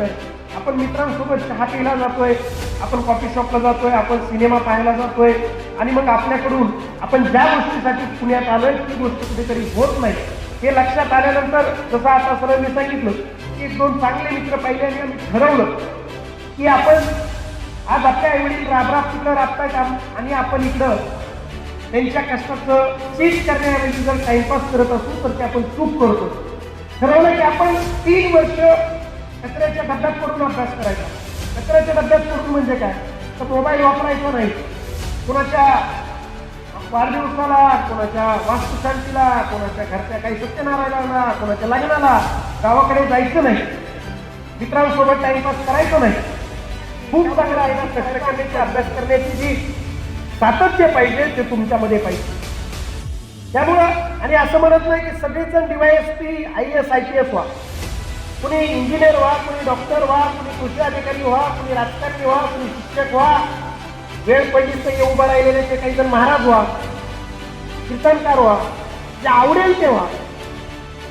महिने आपण मित्रांसोबत चहा प्यायला जातोय आपण कॉफी शॉपला जातोय आपण सिनेमा पाहायला जातोय. आणि मग आपल्याकडून आपण ज्या गोष्टीसाठी पुण्यात आलोय ती गोष्ट कुठेतरी होत नाही. हे लक्षात आल्यानंतर जसं आता सरांनी सांगितलं की एक दोन चांगले मित्र पाहिले आणि आम्ही ठरवलं की आपण आज आपल्या आईवडील राबराब तिकडं राबतायत आम- आणि आपण इकडं त्यांच्या कष्टाचं चीज करण्याऐवजी जर टाइमपास करत असू तर ते आपण चूक करतो. ठरवलं की आपण तीन वर्ष कचऱ्याच्या डब्यात पडून अभ्यास करायचा? कचऱ्याच्या डब्यात पडून म्हणजे काय? तर मोबाईल वापरायचा नाही. कोणाच्या वाढदिवसाला कोणाच्या वास्तुशांतीला कोणाच्या घरच्या काही सत्यनारायणाला कोणाच्या लग्नाला गावाकडे जायचं नाही. मित्रांसोबत टाइमपास करायचं नाही. खूप चांगला आहे ना कष्ट करण्याची अभ्यास करण्याची जी सातत्य पाहिजे ते तुमच्यामध्ये पाहिजे. त्यामुळं आणि असं म्हणत नाही की सगळेजण DYSP I S I P S व्हा. कुणी इंजिनियर व्हा कुणी डॉक्टर व्हा कुणी कृषी अधिकारी व्हा कुणी राजकारणी व्हा कुणी शिक्षक व्हा. वेळ पडली तर उभा राहिलेले ते काही जण महाराज व्हा कीर्तनकार व्हा जे आवडेल ते व्हा.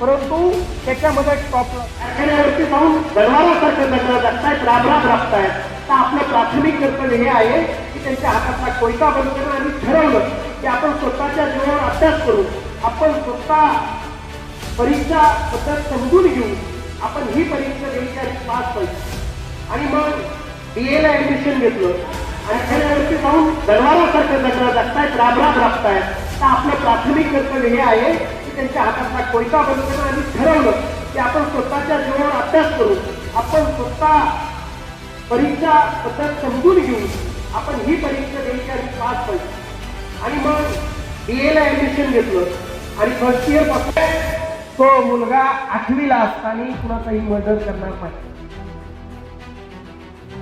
परंतु त्याच्यामध्ये कारखान्यावरती जाऊन गरवारासारखं नगर जगतायत राबराब राबतायत. तर आपलं प्राथमिक कर्तव्य हे आहे की त्यांच्या हातातला कोयता बंद करणं आणि ठरवलं की आपण स्वतःच्या जीवनावर अभ्यास करू आपण स्वतः परीक्षा पद्धत समजून घेऊ आपण ही परीक्षा द्यायची आणि पास पाहिजे आणि मग बी एला ऍडमिशन घेतलं. आणि खेड्यावरती जाऊन गरवारासारखं नगर जगतायत राबराब राबतायत. तर आपलं प्राथमिक कर्तव्य हे आहे की त्यांच्या हातातला कोयता बंद आणि ठरवलं की आपण स्वतःच्या जीवनावर अभ्यास करू. आपण स्वतः परीक्षा पद्धत समजून घेऊ. आपण ही परीक्षा द्यायची आणि पास पाहिजे आणि मग बी एला ऍडमिशन घेतलं. आणि फर्स्ट इयरपासून तो मुलगा आठवीला असताना कुणाचाही मदत करणार नाही.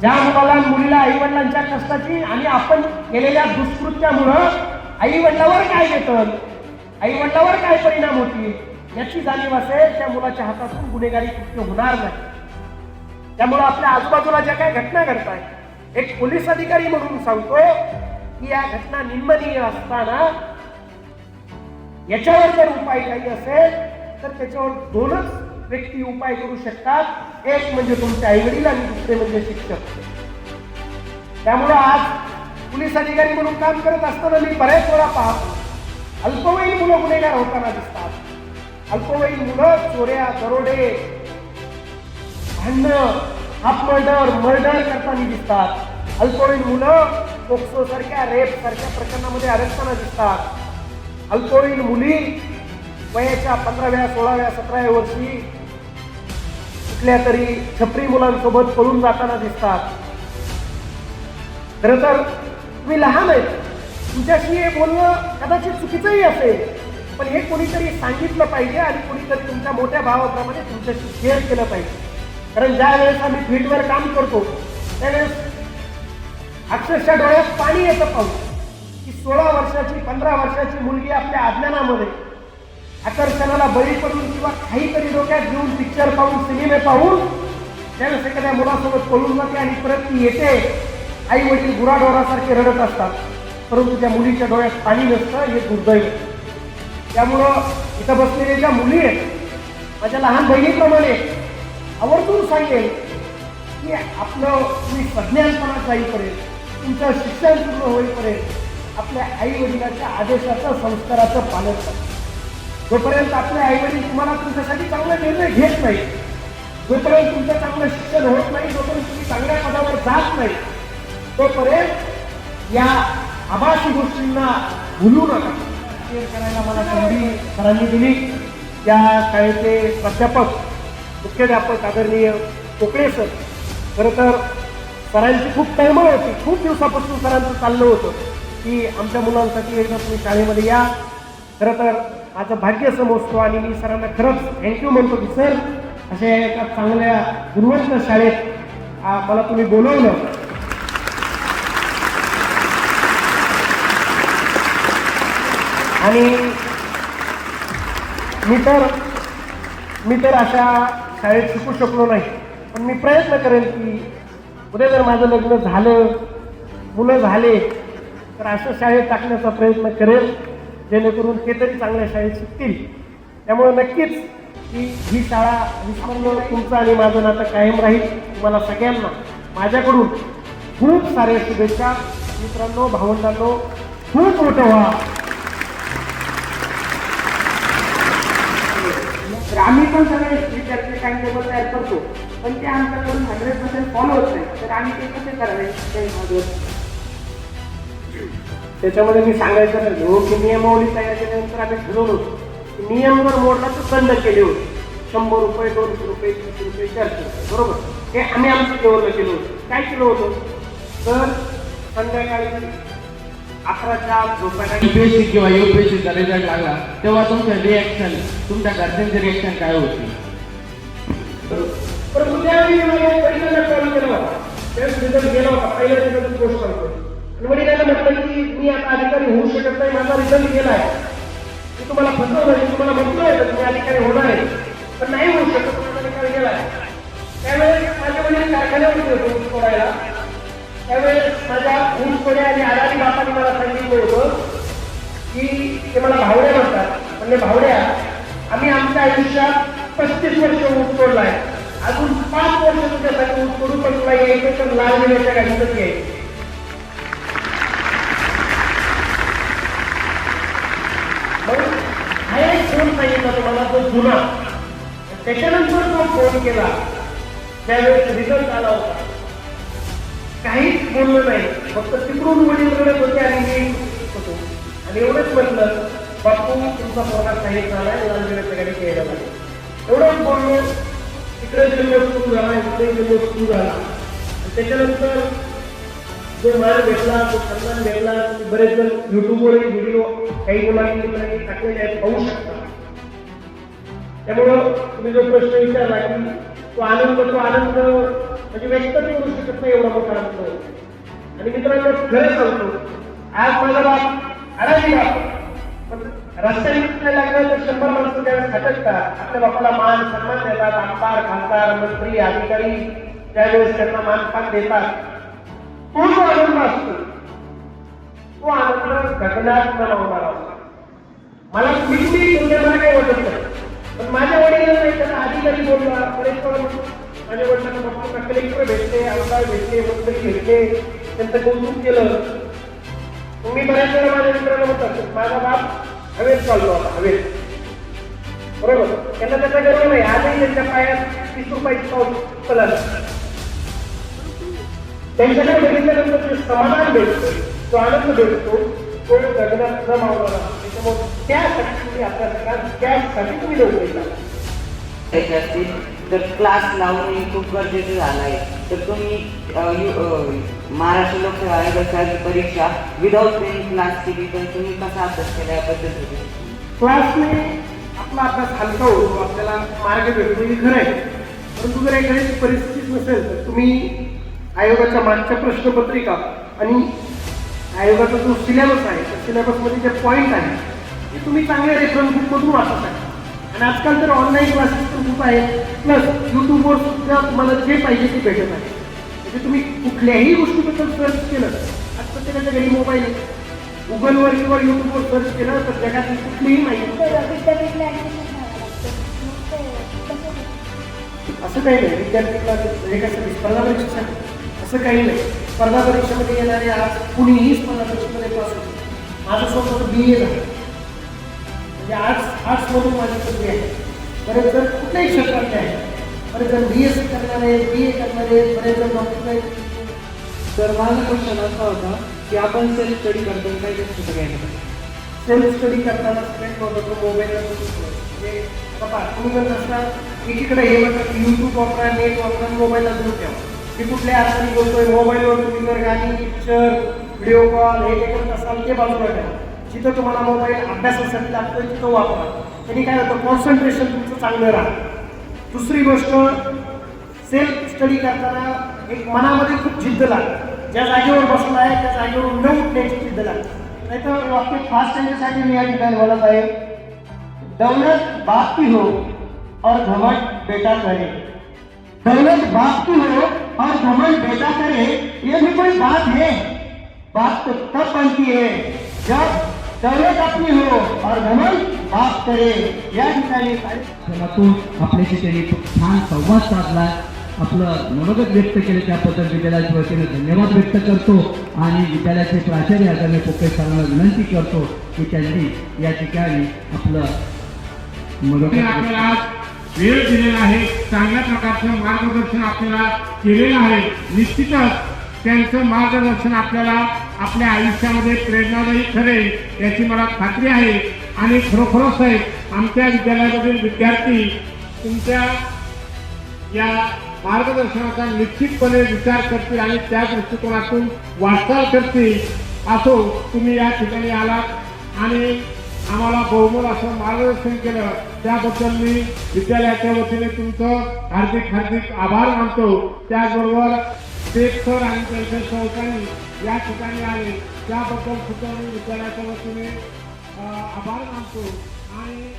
ज्या मुलाला मुलीला आई वडिलांच्या कष्टाची आणि आपण केलेल्या दुष्कृत्यामुळं आई वडिलावर काय येतं आई वडिलावर काय परिणाम होतील याची जाणीव असेल त्या मुलाच्या हातातून गुन्हेगारी कृत्य होणार नाही. त्यामुळं आपल्या आजूबाजूला ज्या काही घटना घडत एक पोलीस अधिकारी म्हणून सांगतो की या घटना निंदनीय असताना याच्यावर जर उपाय काही असेल तर त्याच्यावर दोनच व्यक्ती उपाय करू शकतात. एक म्हणजे तुमचे आईवडील आणि दुसरे म्हणजे शिक्षक. त्यामुळं आज पोलीस अधिकारी म्हणून काम करत असताना मी बऱ्याच वेळा पाहतो. अल्पवयीन मुलं गुन्हेगार होताना दिसतात. अल्पवयीन मुलं चोऱ्या दरोडे भांडणं हाफ मर्डर मर्डर करताना दिसतात. अल्पवयीन मुलं पोक्सो सारख्या रेप सारख्या प्रकरणामध्ये अडकताना दिसतात. अल्पवयीन मुली वयाच्या पंधराव्या सोळाव्या सतराव्या वर्षी कुठल्या तरी छपरी मुलांसोबत पळून जाताना दिसतात. खरं तर तुम्ही लहान आहेत. तुमच्याशी हे बोलणं कदाचित चुकीचंही असेल पण हे कोणीतरी सांगितलं पाहिजे आणि कोणीतरी तुमच्या मोठ्या भावाप्रमाणे तुमच्याशी शेअर केलं पाहिजे. कारण ज्या वेळेस आम्ही फील्डवर काम करतो त्यावेळेस अक्षरशः डोळ्यात पाणी येतं पाहू की सोळा वर्षाची पंधरा वर्षाची मुलगी आपल्या अज्ञानामध्ये आकर्षणाला बळी पडून किंवा काहीतरी डोक्यात घेऊन पिक्चर पाहून सिनेमे पाहून त्यावेळेस एखाद्या मुलासोबत पळून जाते आणि परत ती येते. आई वडील गुराढोरासारखे रडत असतात. परंतु त्या मुलीच्या डोळ्यात पाणी नसतं हे दुर्दैव. त्यामुळं इथं बसलेल्या ज्या मुली आहेत माझ्या लहान बहिणीप्रमाणे आवर्जून सांगेल की आपलं तुम्ही सज्ञानपणात जाईपर्यंत तुमचं शिक्षण पूर्ण होईपर्यंत आपल्या आई वडिलाच्या आदेशाचं संस्काराचं पालन करा. जोपर्यंत आपले आई वडील तुम्हाला तुमच्यासाठी चांगला निर्णय घेत नाही जोपर्यंत तुमचं चांगलं शिक्षण होत नाही जोपर्यंत तुम्ही चांगल्या पदावर जात नाही तोपर्यंत या आभासी गोष्टींना भुलू नका. शेअर करायला मला संधी सरांनी दिली. त्या शाळेचे प्राध्यापक मुख्याध्यापक आदरणीय कोकळे सर. खरं तर सरांची खूप तळमळ होती. खूप दिवसापासून सरांचं चाललं होतं की आमच्या मुलांसाठी एकदा तुम्ही शाळेमध्ये या. खरं तर माझं भाग्य समजतो आणि मी सरांना खरंच थँक्यू म्हणतो की सर अशा एका चांगल्या गुणवंत शाळेत मला तुम्ही बोलवलं. आणि मी तर मी तर अशा शाळेत शिकू शकलो नाही पण मी प्रयत्न करेन की उद्या जर माझं लग्न झालं मुलं झाले तर अशा शाळेत टाकण्याचा प्रयत्न करेल. जेणेकरून ते तरी चांगल्या शाळेत शिकतील. त्यामुळे नक्कीच की ही शाळा विस्मरणीय तुमचं आणि माझं नातं कायम राहील. तुम्हाला सगळ्यांना माझ्याकडून खूप साऱ्या शुभेच्छा. मित्रांनो भावंडांनो खूप मोठं व्हा. आम्ही पण सगळे विद्यार्थी टाइम टेबल तयार करतो. पण ते आमच्याकडून हंड्रेड पर्सेंट फॉलो होत नाही. तर आम्ही ते कसे करावे? ते त्याच्यामध्ये मी सांगायचं ठरलो की नियमावली तयार केल्यानंतर आम्ही ठरवलं होतं. नियम जर मोडला तर दंड केले होते. शंभर रुपये दोनशे रुपये तीनशे रुपये चारशे रुपये. बरोबर? हे आम्ही आमच्या लेवलला केलं होतं. काय केलं होतं? तर संध्याकाळी अकराच्या झोपायला. युपीएससी किंवा युपीएससीचा रिझल्ट लागला तेव्हा तुमचं रिॲक्शन तुमच्या घरच्यांचे रिॲक्शन काय होती? पण उद्या मी मला वडिलांना कॉल होता त्यावेळेस रिझल्ट गेला होता. पहिल्या रिझल्ट गोष्ट सांगतो आणि वडिलांना म्हटलं की मी आता अधिकारी होऊ शकत नाही माझा रिझल्ट गेलाय. मी तुम्हाला फसवलं मी तुम्हाला म्हटलं तर तुम्ही अधिकारी होणार आहे. पण नाही होऊ शकत माझा अधिकारी गेलाय. त्यावेळेस माझे वडील कारखान्यावरती होते ऊस तोडायला. त्यावेळेस माझ्या ऊस तोडे आणि आराधी बापाने मला सांगितलं होतं की ते मला भावड्या म्हणतात. म्हणजे भावड्या आम्ही आमच्या आयुष्यात पस्तीस वर्ष ऊस तोडलाय. अजून पाच वर्ष तुझ्यासाठी ऊस तोडू पण तुला यायचं तर लाल दिल्याच्या गाडीतच यायचं. सांगितला तुम्हाला तो जुना. त्याच्यानंतर तो फोन केला. त्यावेळेस रिझल्ट आला होता. काहीच बोललं नाही. फक्त तिकडून वडीलकडे होते आणि मी होतो. आणि एवढंच म्हटलं बापू तुमचा पोरगा काही झाला लालगडाच्या गाडी पाहिजे लागेल एवढंच बोललो. तिकडे जन्म सुरू झाला इकडे जन्म सुरू झाला. त्याच्यानंतर जो माल भेटला तो सन्मान भेटला बरेच जण युट्यूबवर व्हिडिओ काही मुलांनी टाकलेले आहेत पाहू शकता. त्यामुळं तुम्ही जो प्रश्न विचारला की तो आनंद तो आनंद म्हणजे व्यक्त नाही करू शकत नाही एवढा मोठा आनंद. आणि मित्रांनो खरं सांगतो आज माझा बाप अडाणी बाप. पण रस्त्याने फिरायला लागलं तर शंभर माणसं त्यावेळेस खटकतात आपल्या बापाला मान सन्मान देतात आमदार खासदार मंत्री अधिकारी त्यावेळेस त्यांना मानपान देतात. तो जो आनंद असतो तो आनंद घटनात्मक होणार असतो. मला कुठली मला काही वाटत? नाही पण माझ्या वडिलांना एखादा अधिकारी बोलला कलेक्टर माझ्या वडिलांना बाप्पांना कलेक्टर भेटले आमदार भेटले मंत्री भेटले त्यांचं कौतुक केलं. मी बऱ्याच वेळा माझ्या मित्रांना म्हणतात माझा बाप हवेत चाललो आता हवेत. बरोबर? त्यांना त्याचा गर्व नाही आजही त्यांच्या पायात तीस रुपयाची पाऊस चला त्यांच्याकडे बघितल्यानंतर समाधान भेटतो तो आनंद भेटतो तो गगनात न मावणारा. त्याच्यामुळे त्यासाठी तुम्ही अभ्यास त्यासाठी तुम्ही लवकर करायचे असतील तर क्लास लावणे खूप गरजेचं झालं आहे तर तुम्ही महाराष्ट्र लोकसेवा आयोगाची परीक्षा विदाऊट पेन क्लास केली तर तुम्ही कसा अभ्यास केला या पद्धतीने? क्लासने आपला अभ्यास हलका होतो आपल्याला मार्ग भेटतो हे खरं आहे. परंतु जर एखाद्याची परिस्थितीच नसेल तर तुम्ही आयोगाच्या मागच्या प्रश्नपत्रिका आणि आयोगाचा जो सिलेबस आहे त्या सिलेबसमध्ये जे पॉईंट आहे तुम्ही चांगल्या रेफरन्स बुकमधून वाचत आहे. आणि आजकाल तर ऑनलाईन क्लासेस पण खूप आहेत. प्लस यूट्यूबवर सुद्धा तुम्हाला जे पाहिजे ते भेटत आहे. म्हणजे तुम्ही कुठल्याही गोष्टीबद्दल सर्च केलं आज प्रत्येकाच्या घरी मोबाईल आहे. गुगलवर किंवा युट्यूबवर सर्च केलं तर जगातली कुठलीही माहिती विद्यापीठला? असं काही नाही. विद्यार्थ्यांना हे कसं स्पर्धा परीक्षेसाठी असं काही नाही. स्पर्धा परीक्षेमध्ये येणारे आज कुणीही स्पर्धा परीक्षेमध्ये पास होतो माझं स्वतः बी ए झालं. म्हणजे आर्ट्स आर्ट्समधून माझी पदवी आहे बरेच जण कुठल्याही क्षेत्रातले आहे बरेच जण बी एस सी करणारे बी ए करणारे बरेच जण डॉक्टर आहेत तर माझा क्वेश्चन असा होता की आपण सेल्फ स्टडी करतो काय जास्त सगळ्यांना सेल्फ स्टडी करताना सगळ्यात महत्त्वाचं मोबाईलवर म्हणजे बाबा तुम्ही जर असता एकीकडे हे म्हणतात की यूट्यूब वापरा नेट वापरा मोबाईलला दूर ठेवा. मी कुठल्या अर्थाने बोलतोय मोबाईलवर तुम्ही जर गाणी पिक्चर व्हिडिओ कॉल हे करत असाल ते बाजूला ठेवा. जिथं तुम्हाला मोबाईल अभ्यासासाठी लागतोय तिथं वापरा. त्यांनी काय होतं कॉन्सन्ट्रेशन तुमचं चांगलं राहतं. दुसरी गोष्ट सेल्फ स्टडी करताना एक मनामध्ये खूप जिद्द लागते. ज्या जागेवर बसला आहे त्या जागेवर न उठण्याची जिद्द लागते. नाही तर वाक्य फास्ट त्यांच्यासाठी मी या ठिकाणी बोलत आहे. दौलत बाप की हो और घमंड बेटा करे. दौलत बाप की हो और घमंड बेटा करे. ये भी कोई बात है? बात तो तब बनती है जब दौलत अपनी हो. और घमंड बाप करे. या ठिकाणी माध्यमातून आपल्याशी त्यांनी छान संवाद साधला. आपलं मनोगत व्यक्त केलं त्याबद्दल विद्यालयाच्या वतीने धन्यवाद व्यक्त करतो. आणि विद्यालयाचे प्राचार्य आदरणीय पोके सरांना विनंती करतो की त्यांनी या ठिकाणी आपलं मनोगत आपल्याला आज वेळ दिलेला आहे. चांगल्या प्रकारचं मार्गदर्शन आपल्याला केलेलं आहे. निश्चितच त्यांचं मार्गदर्शन आपल्याला आपल्या आयुष्यामध्ये प्रेरणादायी ठरेल याची मला खात्री आहे. आणि खरोखरच आहे आमच्या विद्यालयामधील विद्यार्थी तुमच्या या मार्गदर्शनाचा निश्चितपणे विचार करतील आणि त्या दृष्टिकोनातून वाटचाल करतील असो तुम्ही या ठिकाणी आलात आणि आम्हाला बहुमोल असं मार्गदर्शन केलं त्याबद्दल मी विद्यालयाच्या वतीने तुमचं हार्दिक हार्दिक आभार मानतो. त्याचबरोबर शेख आणि त्यांच्या सहकारी या ठिकाणी आले. त्याबद्दल सुद्धा मी विद्यालयाच्या वतीने आभार मानतो. आणि